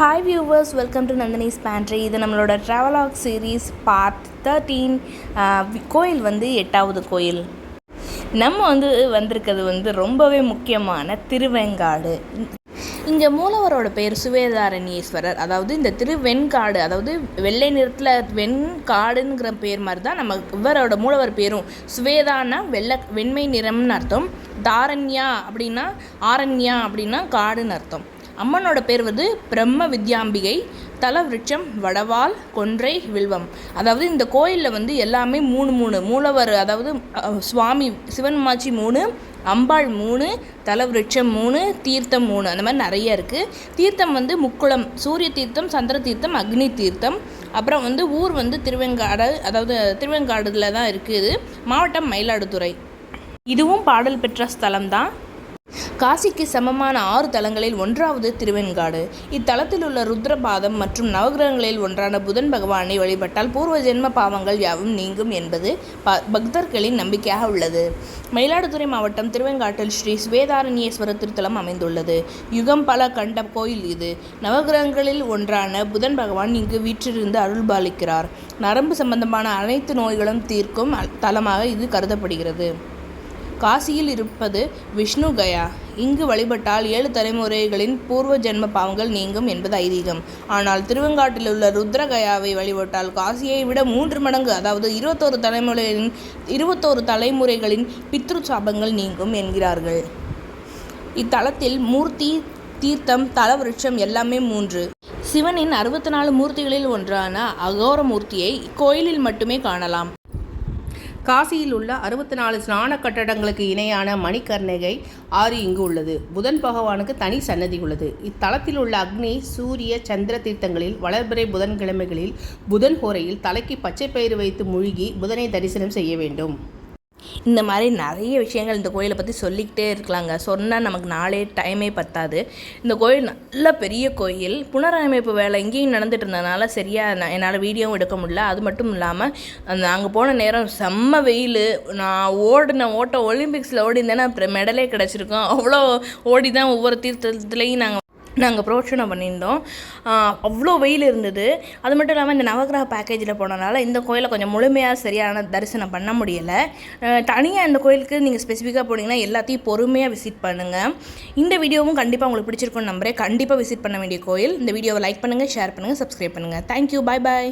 Hi viewers welcome to Nandhini's pantry இது நம்மளோட travelogue series part thirteen கோயில் வந்து எட்டாவது கோயில். நம்ம வந்து வந்திருக்கிறது வந்து ரொம்பவே முக்கியமான திருவெங்காடு. இங்கே மூலவரோட பேர் சுவேதாரண்யேஸ்வரர். அதாவது இந்த திருவெண்காடு அதாவது வெள்ளை நிறத்தில் வெண்காடுங்கிற பேர் மாதிரி தான் நம்ம இவரோட மூலவர் பேரும். சுவேதானா வெள்ளை வெண்மை நிறம்னு அர்த்தம். தாரண்யா அப்படின்னா ஆரண்யா அப்படின்னா காடுன்னு அர்த்தம். அம்மனோட பேர் வந்து பிரம்ம வித்யாம்பிகை தலவிருட்சம் வடவால் கொன்றை வில்வம். அதாவது இந்த கோயிலில் வந்து எல்லாமே மூணு மூணு. மூலவர் அதாவது சுவாமி சிவன்மாச்சி மூணு அம்பாள் மூணு தலவிருட்சம் மூணு தீர்த்தம் மூணு. அந்த மாதிரி நிறைய இருக்குது தீர்த்தம் வந்து முக்குளம் சூரிய தீர்த்தம் சந்திர தீர்த்தம் அக்னி தீர்த்தம். அப்புறம் வந்து ஊர் வந்து திருவெங்காடு அதாவது திருவெங்காடுல தான் இருக்குது மாவட்டம் மயிலாடுதுறை. இதுவும் பாடல் பெற்ற ஸ்தலம்தான். காசிக்கு சமமான ஆறு தலங்களில் ஒன்றாவது திருவெண்காடு. இத்தலத்தில் உள்ள ருத்ரபாதம் மற்றும் நவகிரகங்களில் ஒன்றான புதன் பகவானை வழிபட்டால் பூர்வ ஜென்ம பாவங்கள் யாவும் நீங்கும் என்பது ப- பக்தர்களின் நம்பிக்கையாக உள்ளது. மயிலாடுதுறை மாவட்டம் திருவெண்காட்டில் ஸ்ரீ சுவேதாரண்யேஸ்வர திருத்தலம் அமைந்துள்ளது. யுகம் பல கண்ட கோயில் இது. நவகிரகங்களில் ஒன்றான புதன் பகவான் இங்கு வீற்றிருந்து அருள்பாலிக்கிறார். நரம்பு சம்பந்தமான அனைத்து நோய்களும் தீர்க்கும் அ- தலமாக இது கருதப்படுகிறது. காசியில் இருப்பது விஷ்ணு கயா. இங்கு வழிபட்டால் ஏழு தலைமுறைகளின் பூர்வ ஜென்ம பாவங்கள் நீங்கும் என்பது ஐதீகம். ஆனால் திருவெங்காட்டில் உள்ள ருத்ரகயாவை வழிபட்டால் காசியை விட மூன்று மடங்கு அதாவது இருபத்தோரு தலைமுறைகளின் இருபத்தோரு தலைமுறைகளின் பித்ரு சாபங்கள் நீங்கும் என்கிறார்கள். இத்தலத்தில் மூர்த்தி தீர்த்தம் தலவிருட்சம் எல்லாமே மூன்று. சிவனின் அறுபத்தி நாலு மூர்த்திகளில் ஒன்றான அகோர மூர்த்தியை இக்கோயிலில் மட்டுமே காணலாம். காசியில் உள்ள அறுபத்தி நாலு ஸ்நான கட்டடங்களுக்கு இணையான மணிகர்ணிகை ஆறு இங்கு உள்ளது. புதன் பகவானுக்கு தனி சன்னதி உள்ளது. இத்தலத்தில் உள்ள அக்னி சூரிய சந்திர தீர்த்தங்களில் வளர்பிறை புதன்கிழமைகளில் புதன் ஹோரையில் தலைக்கு பச்சை பயிறு வைத்து முழுகி புதனை தரிசனம் செய்ய வேண்டும். இந்த மாதிரி நிறைய விஷயங்கள் இந்த கோயிலை பற்றி சொல்லிக்கிட்டே இருக்கலாங்க. சொன்னால் நமக்கு நாளே டைமே பத்தாது. இந்த கோயில் நல்ல பெரிய கோயில். புனரமைப்பு வேலை இங்கேயும் நடந்துட்டு இருந்ததுனால சரியாக நான் என்னால் வீடியோவும் எடுக்க முடியல. அது மட்டும் இல்லாமல் நாங்கள் போன நேரம் செம்ம வெயில். நான் ஓடின ஓட்ட ஒலிம்பிக்ஸில் ஓடி இருந்தேன்னா அப்புறம் மெடலே கிடச்சிருக்கோம். அவ்வளோ ஓடி தான் ஒவ்வொரு தீர்த்தத்துலேயும் நாங்கள் நாங்கள் பிரோட்சனை பண்ணியிருந்தோம் அவ்வளோ வெயில் இருந்தது. அது மட்டும் இல்லாமல் இந்த நவகிரக பேக்கேஜில் போனனால இந்த கோயிலை கொஞ்சம் முழுமையாக சரியான தரிசனம் பண்ண முடியலை. தனியாக இந்த கோயிலுக்கு நீங்கள் ஸ்பெசிஃபிக்காக போனீங்கன்னா எல்லாத்தையும் பொறுமையாக விசிட் பண்ணுங்கள் இந்த வீடியோவும் கண்டிப்பாக உங்களுக்கு பிடிச்சிருக்கும்னு நம்புறேன். கண்டிப்பாக விசிட் பண்ண வேண்டிய கோயில். இந்த வீடியோவை லைக் பண்ணுங்கள் ஷேர் பண்ணுங்கள் சப்ஸ்கிரைப் பண்ணுங்கள் தேங்க்யூ பாய் பாய்